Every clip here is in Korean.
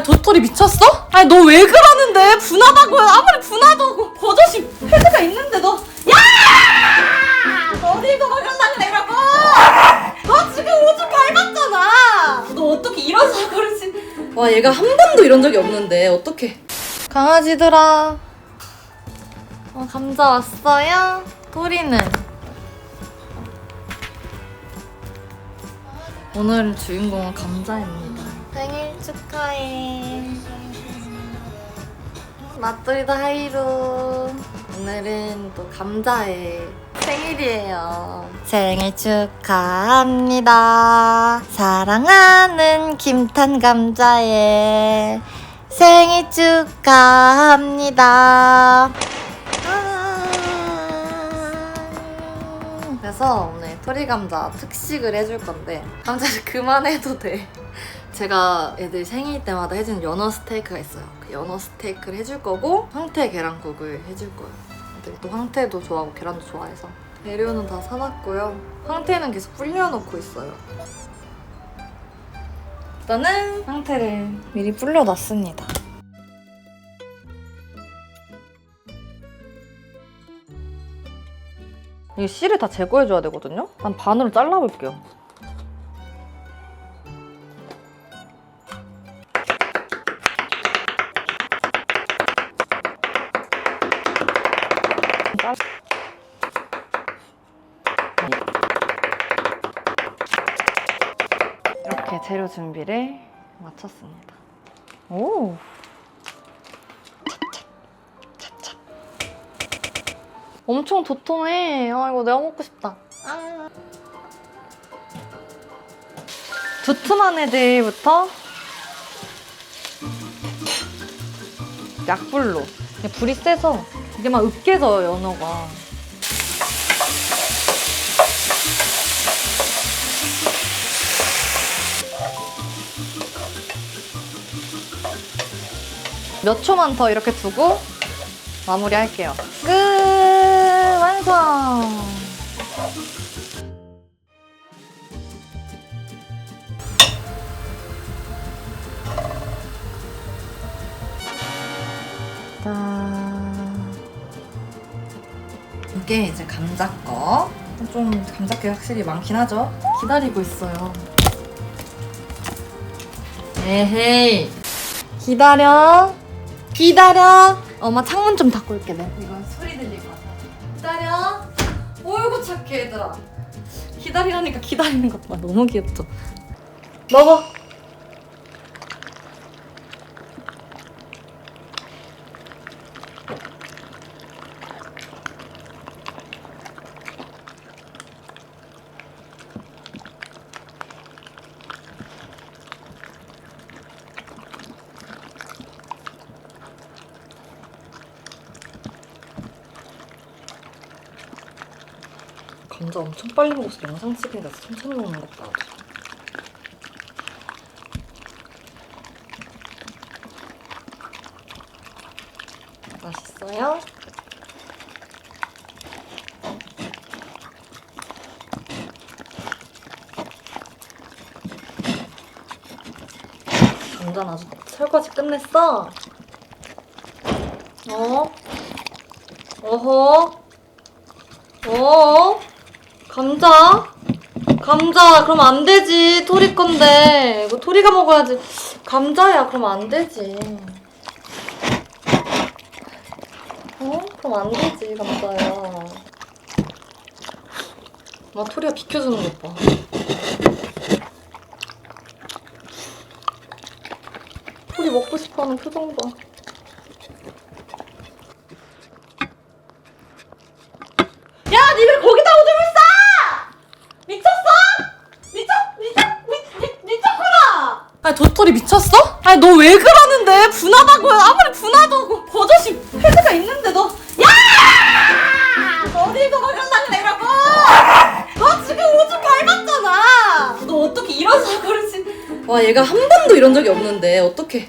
아니 도토리 미쳤어? 아니 너 왜 그러는데? 분하다고 아무리 분하도 그 버젓이 패드가 있는데 너. 야! 너 어딜 도망갈라 그래 이러고! 너 지금 오줌 밟았잖아! 너 어떻게 이런 사고를 치... 와 얘가 한 번도 이런 적이 없는데. 어떡해. 강아지들아. 어, 감자 왔어요? 토리는 오늘 주인공은 감자입니다. 생일 축하해. 맛돌이도 하이로. 오늘은 또 감자의 생일이에요. 생일 축하합니다. 사랑하는 김탄 감자의 생일 축하합니다. 그래서 토리 감자 특식을 해줄 건데 감자를 그만해도 돼. 제가 애들 생일 때마다 해주는 연어 스테이크가 있어요. 그 연어 스테이크를 해줄 거고 황태 계란국을 해줄 거예요. 애들이 또 황태도 좋아하고 계란도 좋아해서 재료는 다 사놨고요. 황태는 계속 불려놓고 있어요. 일단은 황태를 미리 불려놨습니다. 이 씨를 다 제거해줘야 되거든요? 난 반으로 잘라볼게요. 잘- 이렇게 재료 준비를 마쳤습니다. 오! 엄청 도톰해. 아, 이거 내가 먹고 싶다. 아. 두툼한 애들부터 약불로. 불이 세서 이게 막 으깨져, 연어가. 몇 초만 더 이렇게 두고 마무리할게요. 끝! 완성! 짠. 이게 이제 감자 거. 좀 감자게 확실히 많긴 하죠? 기다리고 있어요. 에헤이. 기다려. 기다려. 엄마 창문 좀 닫고 올게. 내 이거 착해 얘들아. 기다리라니까 기다리는 것 봐. 너무 귀엽죠? 먹어. 감자 엄청 빨리 먹어서 영상 찍으니까 천천히 먹는 것 같다. 맛있어요? 감자 아주 설거지 끝냈어? 어? 어허? 어? 감자? 감자 그럼 안 되지. 토리 건데. 이거 토리가 먹어야지. 감자야 그럼 안 되지. 어? 그럼 안 되지 감자야. 막 토리가 비켜주는 것봐. 토리 먹고 싶어하는 표정 봐 야, 니 왜 거기다 오줌을 싸? 미쳤어? 미쳤, 미쳤, 미, 미, 미쳤구나! 도토리 미쳤어? 아니, 너 왜 그러는데? 분하다고, 아무리 분하도 그 버젓이 패드가 있는데 너, 야! 너 어딜 도망갈라 그래, 이러고! 너 지금 오줌 밟았잖아! 너 어떻게 이런 사고를 치... 와, 얘가 한 번도 이런 적이 없는데, 어떡해.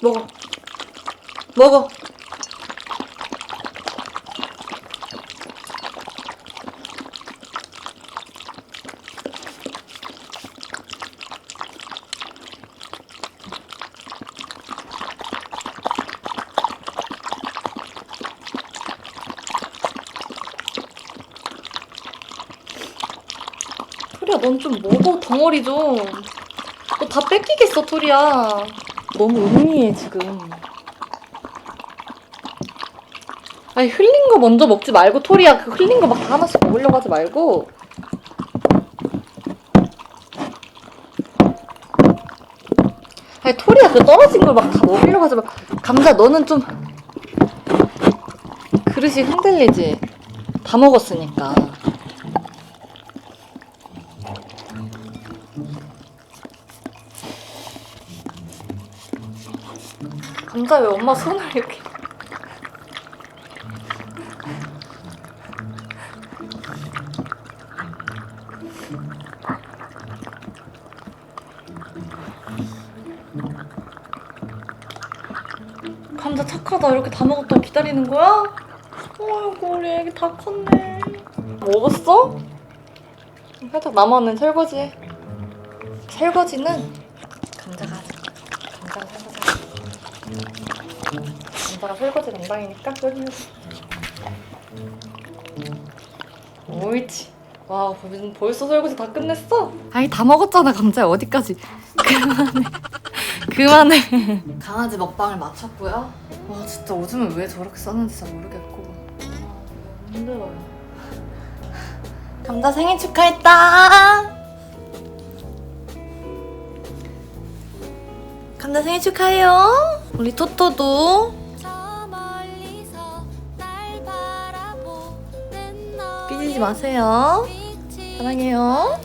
먹어. 먹어. 넌 좀 먹어 덩어리 좀. 너 다 뺏기겠어 토리야. 너무 음미해 지금. 아니 흘린 거 먼저 먹지 말고 토리야 그 흘린 거 막 다 하나씩 먹으려고 하지 말고. 아니 토리야 그 떨어진 걸 막 다 먹으려고 하지 마. 감자 너는 좀 그릇이 흔들리지. 다 먹었으니까. 감자 왜 엄마 손을 이렇게 감자 착하다 이렇게 다 먹었다고 기다리는 거야? 어이구 우리 애기 다 컸네 먹었어? 살짝 남았는 설거지 설거지는 감자가 하자 감자가 설거지 하자 감자가 설거지 담당이니까 여기 옳지. 와 벌- 벌써 설거지 다 끝냈어? 아니 다 먹었잖아 감자 어디까지? 그만해. 그만해. 강아지 먹방을 마쳤고요. 와 진짜 오줌을 왜 저렇게 싸는지 잘 모르겠고. 아, 너무 힘들어요. 감자 생일 축하했다 감자 생일 축하해요. 우리 토토도. 삐지지 마세요. 사랑해요